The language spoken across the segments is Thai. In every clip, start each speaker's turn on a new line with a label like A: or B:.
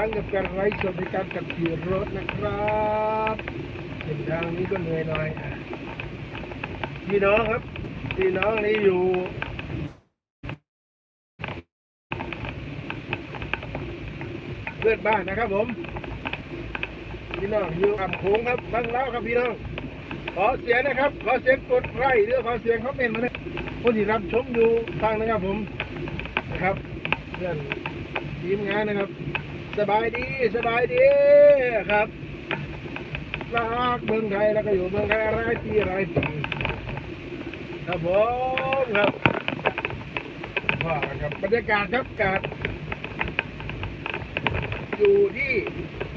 A: มาพบกับอีกครั้งกับการไร้สดในการขับขี่รถนะครับเส้นทางนี้ก็เหนื่อยหน่อยพี่น้องครับพี่น้องนี่อยู่เพื่อนบ้านนะครับผม พี่น้องอยู่อ่ำโขงครับบังเล้าครับพี่น้อง ขอเสียงนะครับ ขอเสียงกดไลค์หรือขอเสียงคอมเมนต์มาเลยผู้ที่รับชมอยู่ฟังนะครับผมนะครับเพื่อนทีมงานนะครับ สบายดีสบายดีครับรักเมืองไทยแล้วก็อยู่เมืองไทยรายปีรายปีครับผมครับว่าครับบรรยากาศครับกาศอยู่ที่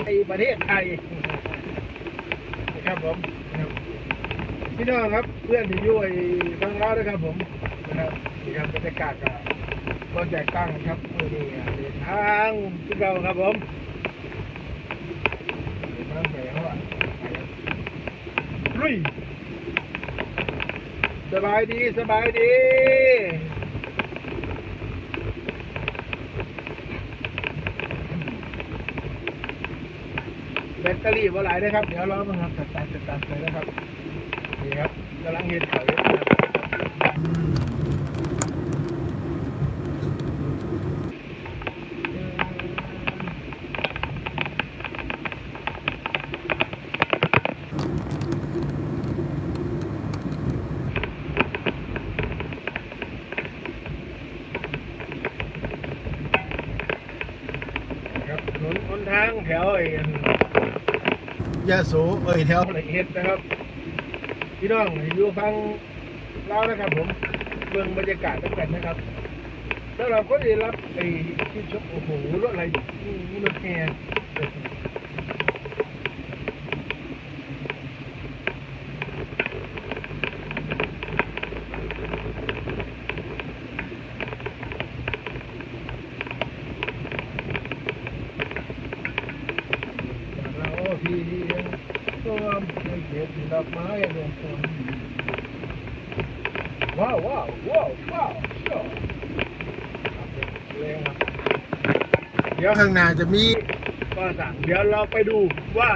A: ในประเทศไทยนะครับผมพี่น้องครับเพื่อนที่อยู่ไอ้บางร้าด้วยครับผมนะครับนี่ครับบรรยากาศก็ ก็แตกต่างกันครับเมื่อนี้เดินทางที่เราครับผมเดินทางไปเขาอะลุยสบายดีสบายดีแบตเตอรี่ว่าหลายนะครับ เดี๋ยวเรามาทำตัดตัดตัดตัดเลยนะครับ นี่ครับกำลังเห็นเขาอยู่นะครับครับถ นนหนทางแถวไอ้ยาโสเอ้ยแถวละเอียดนะครับ พี่น้องอยู่ฟังเล่านะครับ ผมเมืองบรรยากาศด้วยกันนะครับ แล้วเราก็ได้รับไอ้ที่ชกโอ้โหรถอะไรรถแห่เราพี่ยังตัวไม่เก็บดอกไม้ร ว้าวว้าวว้าวว้าวเดี๋ยวข้างหน้าจะมีก็สั่งเดี๋ยวเราไปดูว่า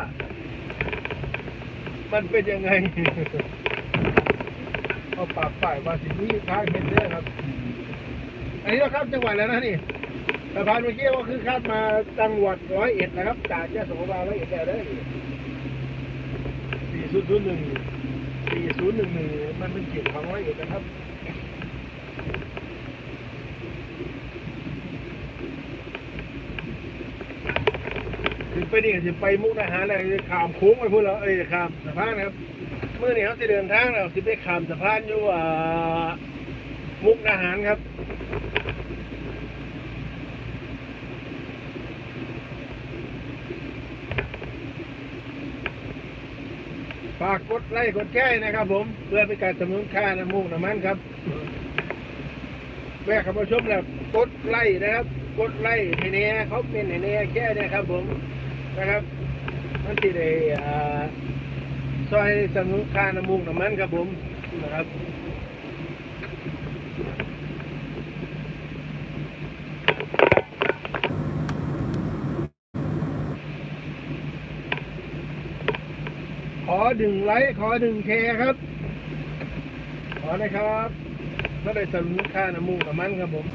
A: มันเป็นยังไงเอาปากฝ่ายว่าสิมีทางเห็นเด้ครับ อันนี้เราข้ามจังหวัดแล้วนะนี่สะพานเมื่อกี้ก็คือข้ามมาจังหวัดร้อยเอ็ดนะครับ จากยะโสธรร้อยเอ็ดแล้เด้สี่ศูนย์ศูนย์หนึ่ง สี่ศูนย์หนึ่งหนึ่งมันเป็นเขตของร้อยเอ็ดนะครับถึงไปนี่ก็จะไปมุกดาหารอะไรขามโค้งไปพูดแล้วเอ้ยขามสะพานนะครับเมื่อนี้เขาจะเดินทางเราจะไปขามสะพานอยู่อ่ามุกดาหารครับ ฝากกดไลค์กดแชร์นะครับ ผม เพื่อเป็นการสนับสนุนค่าน้ำมูกน้ำมันครับแม่ขับมาชมแล้วกดไลค์นะครับ กดไลค์ให้แน่เขาเป็นให้แน่แค่นะครับ ผมนะครับมันที่ได้อ่าซอยสนับสนุนค่าน้ำมูกน้ำมันครับผมนะครับ ขอดึงไลค์ขอดึงแชร์ครับ ขอนะครับไม่ได้สนับสนุนค่าน้ำมูกน้ำมันครับผม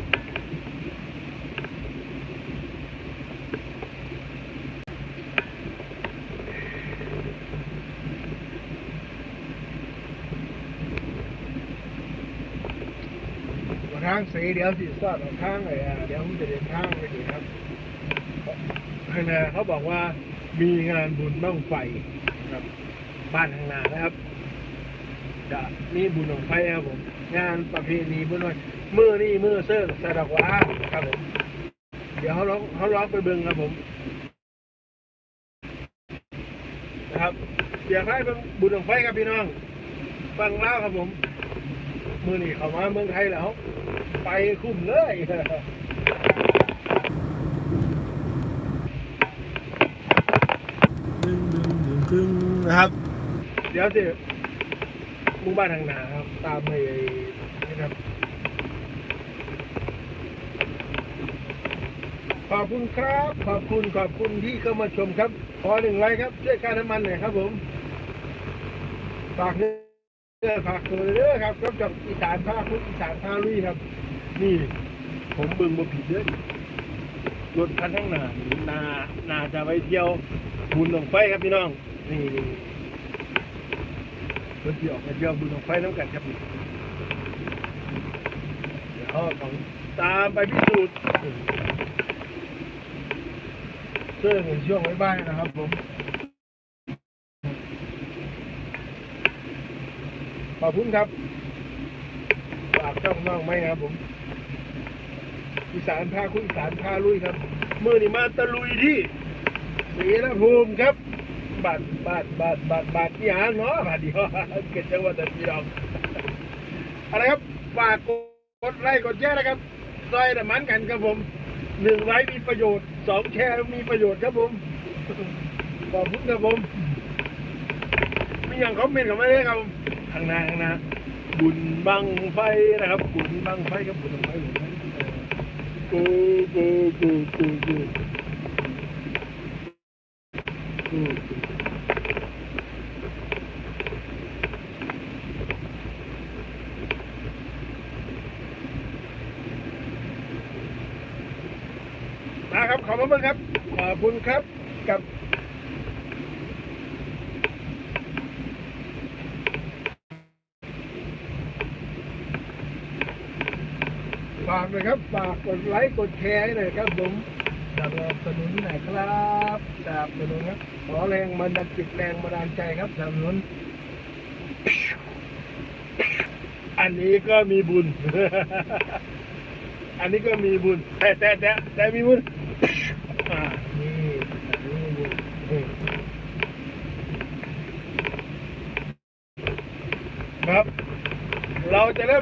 A: ทางเสียเดี๋ยวสิสอดออกทางเลยอะเดี๋ยวผมจะเดินทางไปดีครับข้างหน้าเขาบอกว่ามีงานบุญบ้างไฟ บ้านข้างนานะครับจะมีบุญของไฟครับผม งานประเพณีบุญหน่อยมือนี่มือเซิร์ฟสะดอกว้าครับผมเดี๋ยวเขาร้องเขาร้องไปเบิ่งครับผมนะครับเดี๋ยวให้เป็นบุญของไฟครับพี่น้องฟังเล่าวครับผม มือนี่เขามาเมืองไทยแล้ว ไปคุ้มเลยดึงดึงดึงดึงนะครับ เดี๋ยวสิมู่บ้านทางหนาครับ ตามไปนี่ครับขอบคุณครับ ขอบคุณขอบคุณที่เข้ามาชมครับ ขอหนึ่งไลค์ครับช่วยค่าน้ำมันหน่อยครับผมฝากเด้อฝากตัวเด้อครับกับจากอีสานพาคุณอีสานพาลุยครับ นี่ผมเบิ่งบ่ผิดเด้อรถคันข้างหน้านี่นานาจะไปเที่ยวบุญหลงไฟครับพี่น้อง นี่ นี่รถที่ออกไปเที่ยวบุญหลงไฟน้ำกันครับนี่เดี๋ยวเราต้องตามไปพิสูจน์เชื่อในช่วงไว้บ้านนะครับผมขอบคุณครับฝากช่องน้องไหมนะครับผมอีสานพาคุณอีสานพาลุยครับ เมื่อนี่มาตะลุยที่ศรีละภูมิครับ บาดบาดบาดบาดบาดที่หางเนาะบาดเดียวเกิดจังหวัดตะพีดอกอะไรครับฝากกดไลค์กดแชร์นะครับซอยน้ำมันกันครับผมหนึ่งไลค์มีประโยชน์สองแชร์มีประโยชน์ครับผมขอบคุณครับผมมีอย่างคอมเมนต์เข้ามาเลยครับผมข้างหน้าข้างหน้าบุญบังไฟนะครับบุญบังไฟครับบุญบังไฟกูกูกูกูกูกูมาครับ ขอบคุณครับ ขอบ คุณครับกับฝากเลยครับฝากกดไลค์กดแชร์ให้หน่อยครับผมสนับสนุนหน่อยครับสนับสนุนครับขอแรงบันดาลจิตแรงบันดาลใจครับสนับสนุน อันนี้ก็มีบุญ อันนี้ก็มีบุญแต่แต่แต่แต่มีบุญ อ่านี่อันนี้มีบุญนี่ครับ เราจะเริ่ม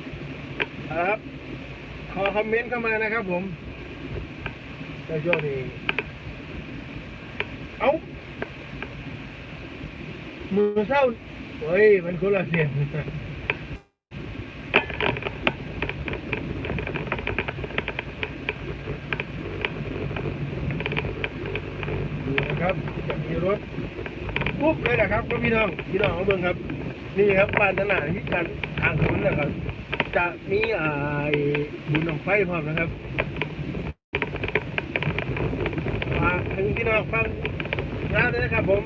A: ครับ ขอคอมเมนต์เข้ามานะครับผมเจ้าโจ้นี่เอ้า มือเศร้าเฮ้ย มันคนละเสียงดูนะครับจะมีรถปุ๊บเลยนะครับก็พี่น้องพี่น้องเอาเบิ่งครับ นี่ครับบ้านตลาดที่กันทางถนนนะครับ จะมีอ่าไอ้บุญหนองไฟพร้อมนะครับฝากถึงพี่น้องฟังร้านด้วยนะครับผม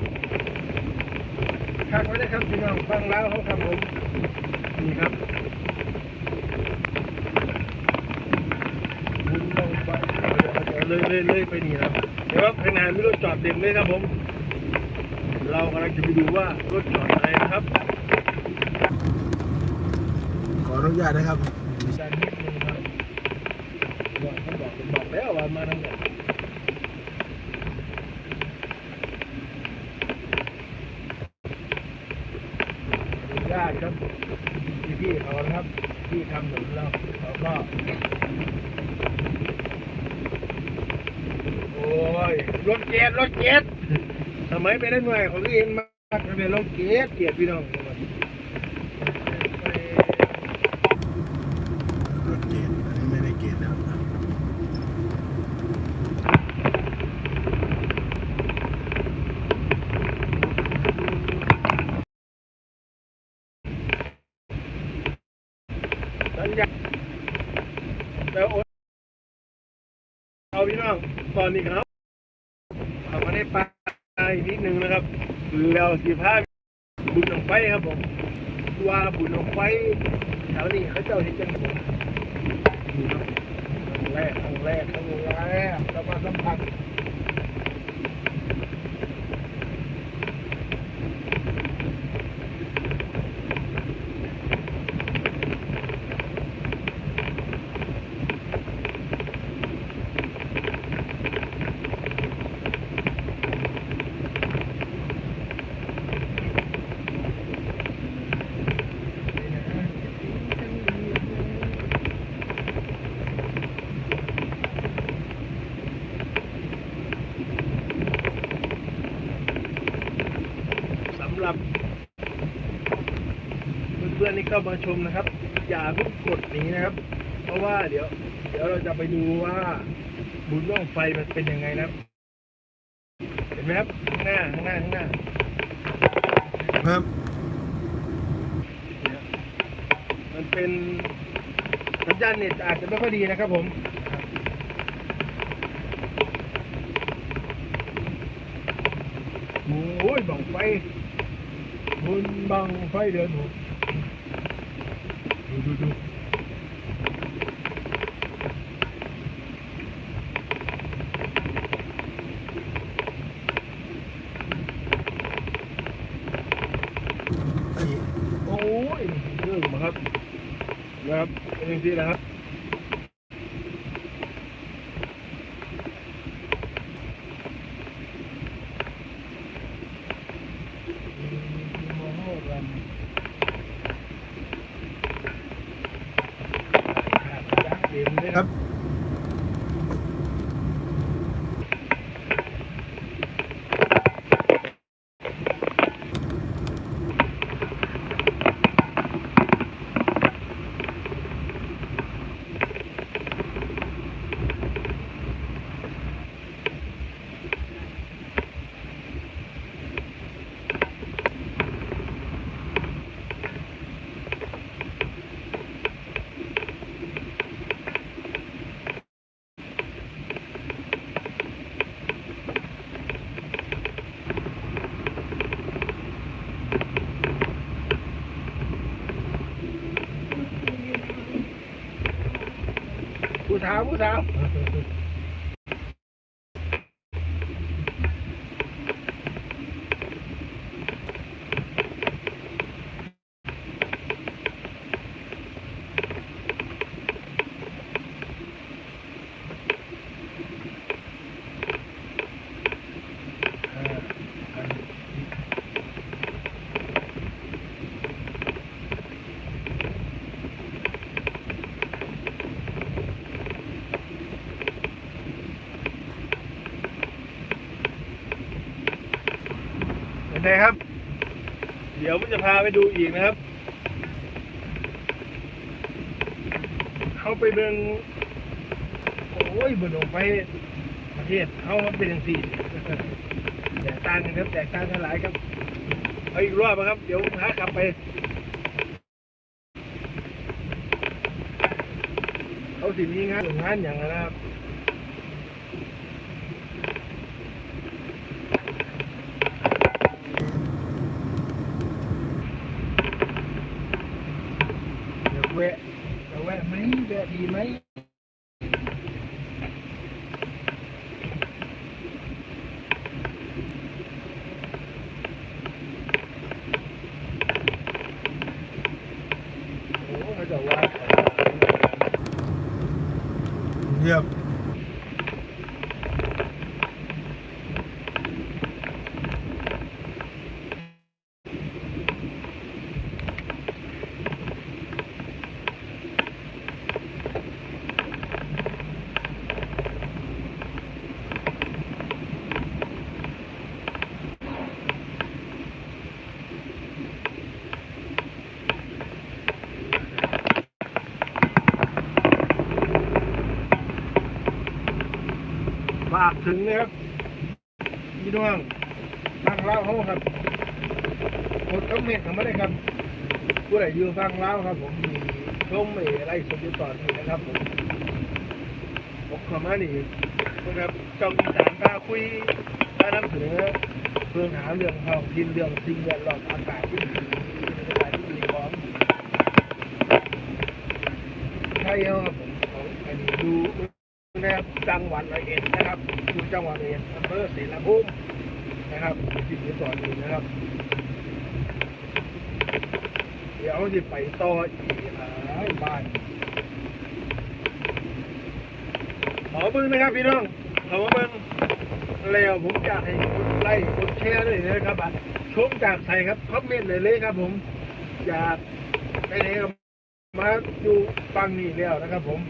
A: ทักไว้นะครับพี่น้องฟังแล้วเขาครับผมนี่ครับบุญหนองไฟเลยเลยเลยไปนี่ครับเดี๋ยวครับข้างหน้ามีรถจอดเต็มเลยครับผม เรากำลังจะไปดูว่ารถจอดอะไรนะครับ ขออ นุญาตนะครับดันนิดนึงครับบอกแล้วว่ามาทางไหนอนุญาตครับพี่พี่ๆเขาครับที่ทำหนุนเราเขาก็โอ้ยรถเกียรรถเกียรทำไมไปได้หน่วยของเองมากจะเป็นรถเกียรเกียรพี่น้อง
B: รถเกณฑ์อันนี้ไม่ได้เกณฑ์นะครับ
A: สัญญาแต่โอเอาพี่น้องตอนนี้ครับเขามาได้ปลาอีกนิดนึงนะครับแล้วสีผ้าบุญหนองไฟครับผมว่าบุญหนองไฟแถวนี้เขาเจ้าที่จังหวัดนี่ครับครั้งแรกครั้งแรกครั้งแรกเรามาสัมผัส เข้ามาชมนะครับ อย่าเพิ่งกดหนีนะครับ เพราะว่าเดี๋ยว เดี๋ยวเราจะไปดูว่าบุญบ้องไฟมันเป็นยังไงนะครับ เห็นไหมครับข้างหน้าข้างหน้าข้างหน้า
B: ครับ
A: เนี่ยมันเป็นสัญญาณเน็ตอาจจะไม่ค่อยดีนะครับผมโอ้ยบังไฟบุญบังไฟเดินหก ดูดูโอ้ยเรื่องมาครับนะครับเป็นอย่างนี้นะครับ ผู้สาวผู้สาว เห็นครับ เดี๋ยวผมจะพาไปดูอีกนะครับ เขาไปเบิงโอ้ยบนลงไปประเทศเขามันเป็นอย่างสี่แตกต่างกันครับแตกต่างกันหลายครับเอาอีกรอบนะครับ เดี๋ยวพากลับไปเขาสิมีงานงานอย่างนั้นนะครับ เดี๋ยวแวะเดี๋ยวแวะไหมแวะดีไหมโอ้เขาจะว่า
B: เยี่ยม
A: ฝากถึงนะครับพี่น้องฟังเล่าเขาครับกดคอมเมนต์เข้ามาเลยครับผู้ใดอยู่ฟังเล่าครับ ผมมีชมเออะไรสมยุตอนนี้นะครับผมผมขอมานี่นะครับจอีสานพาคุยพานำเสนอเพื่อหาเรื่องท้องถิ่นเรื่องสิ่งแวดล้อมอากาศที่ดีบรรยากาศที่ดีของไทยเขาครับผมของอันนี้ดูนะครับจังหวัดร้อยเอ็ดนะครับอยู่ จังหวัดร้อยเอ็ดอำเภอศรีละพุ่มนะครับที่รีสอนนะครับ เดี๋ยวจะไปต่ออีกหลายบ้านขอบิ้งนะครับพี่น้องขอมาเบิ้งแล้วผมอยากให้กดไลค์กดแชร์ด้วยนะครับอะชมจากใครครับคอมเมนต์เลยเลยครับ ผมอยากไปไหนมาดูฟังนี่แล้วนะครับ ผม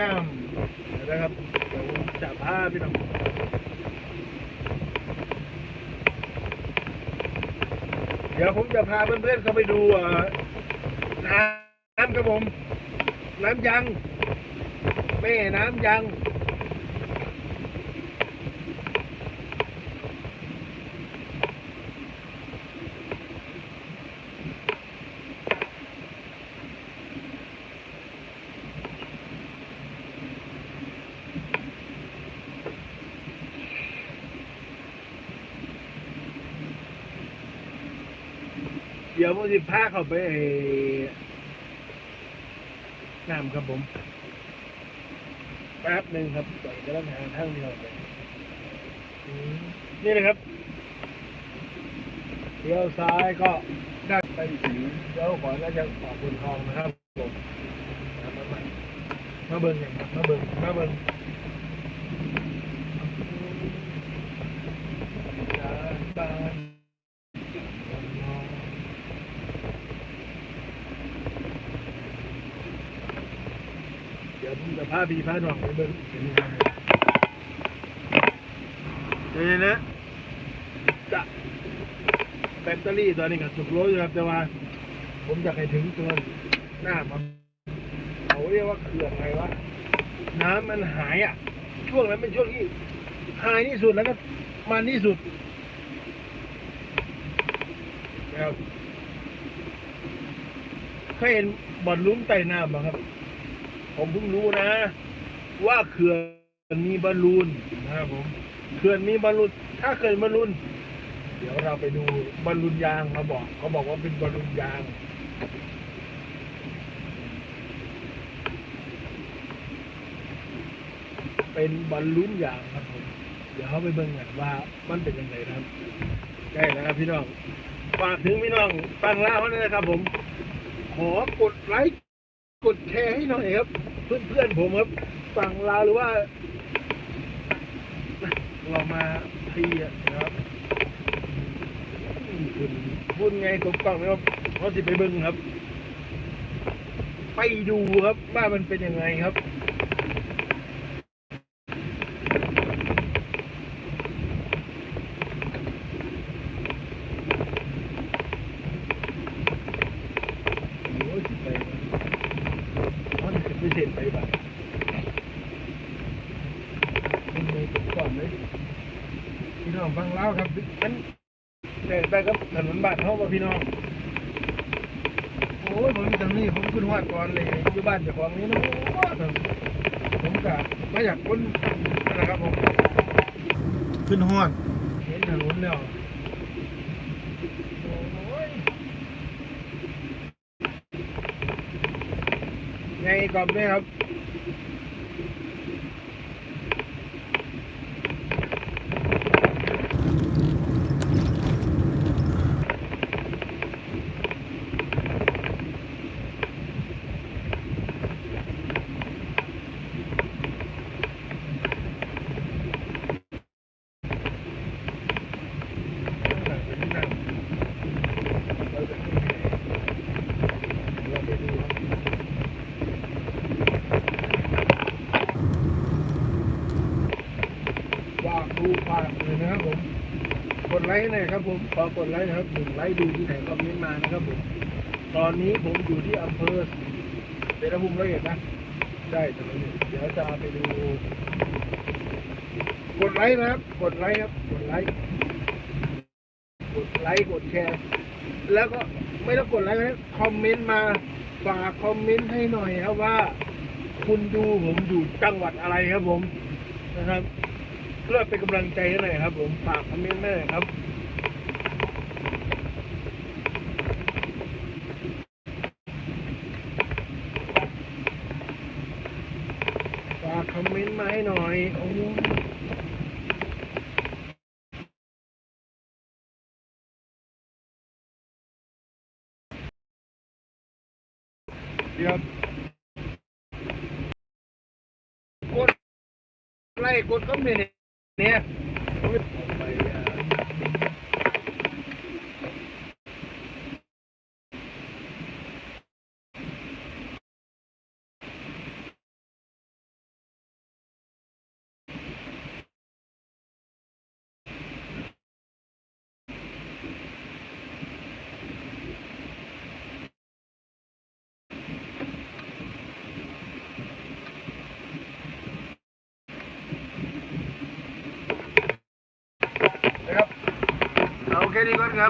A: น้ำนะครับเดี๋ยวผมจะพาพี่น้องเดี๋ยวผมจะพาเพื่อนๆเข้าไปดูน้ำครับผม น้ำยังแม่น้ำยัง เดี๋ยวผมจะพาเขาไปไอ้น้ำครับผมแป๊บหนึ่งครับก่อนจะต้องหาทางที่เราไปอืมนี่นะครับเลี้ยวซ้ายก็ได้ไปสีเลี้ยวขวาก็จะออกบนทองนะครับผมมาเบิ้งอย่างมาเบิ้งมาเบิ้งบ้าน เดี๋ยวผมจะพาพี่พาน้องไปเบิ้งเห็นไหมครับเดี๋ยวนะจะแบตเตอรี่ตัวนี้ก็สุกโลอยู่ครับแต่ว่า ผมอยากให้ถึงตัวหน้ามันเขาเรียกว่าเขื่อนไงวะน้ำมันหายอะ ช่วงนั้นเป็นช่วงที่หายที่สุดแล้วก็มันที่สุดนะครับเคยเห็นบ่อนลุ้มใต้น้ำไหมครับ ผมเพิ่งรู้นะ ว่าเขื่อนมีบอลลูนนะครับผมเขื่อนมีบอลลูนถ้าเกิดบอลลูนเดี๋ยวเราไปดูบอลลูนยางเขาบอกเขาบอกว่าเป็นบอลลูนยางเป็นบอลลูนยางครับผม เดี๋ยวเขาไปเบิ่งกันว่ามันเป็นยังไงครับใกล้แล้วครับพี่น้อง ฝากถึงพี่น้องฟังเล่าเขาเลยนะครับผม ขอกดไลค์ กดแชร์ให้หน่อยครับ เพื่อนเพื่อนๆผมครับฝั่งลาวหรือว่าเรามาเทียนะครับพูดไงตกกล้องไหมครับเราสิไปเบิ่งครับ ไปดูครับว่ามันเป็นยังไงครับ โอ้ยสิไปมันสิไปเสร็จไปบ้างมันมีตกก่อนเลยพี่น้องฟังเล่าวครับมันแต่ไปกับถนนบ้านเขาว่า พี่น้อง โอ้ยผมตรงนี้ผมขึ้นวาดก่อนเลยอยู่บ้านเจ้าของนี้นะโอ้ยผมกะไม่อยากคนนะครับผม
B: ขึ้นฮอด
A: เห็นถนนแล้วโอ้ยไงกรอบเนี่ยครับ ฝากดูฝากเลยนะครับผม กด ไลค์หน่อยครับผมขอกดไลค์นะครับหนึ่งไลค์ดูที่ไหนคอมเมนต์มานะครับผมตอนนี้ผมอยู่ที่อำเภอเสรภูมิร้อยเอ็ดนะได้ตรงนี้เดี๋ยวจะไปดูกดไลค์นะครับ กดไลค์ครับกดไลค์กดไลค์กดแชร์ แล้วก็ไม่ต้องกดไลค์นะคอมเมนต์มาฝากคอมเมนต์ให้หน่อยครับว่า คุณดูผมอยู่จังหวัดอะไรครับผมนะครับ เพื่อเป็นกำลังใจให้หน่อยครับ ผมฝากคอมเมนต์หน่อยครับฝากคอมเมนต์มาให้หน่อยโอ้เดี๋ยวกดไลค์กดคอมเมนต์ เนี่ย ไป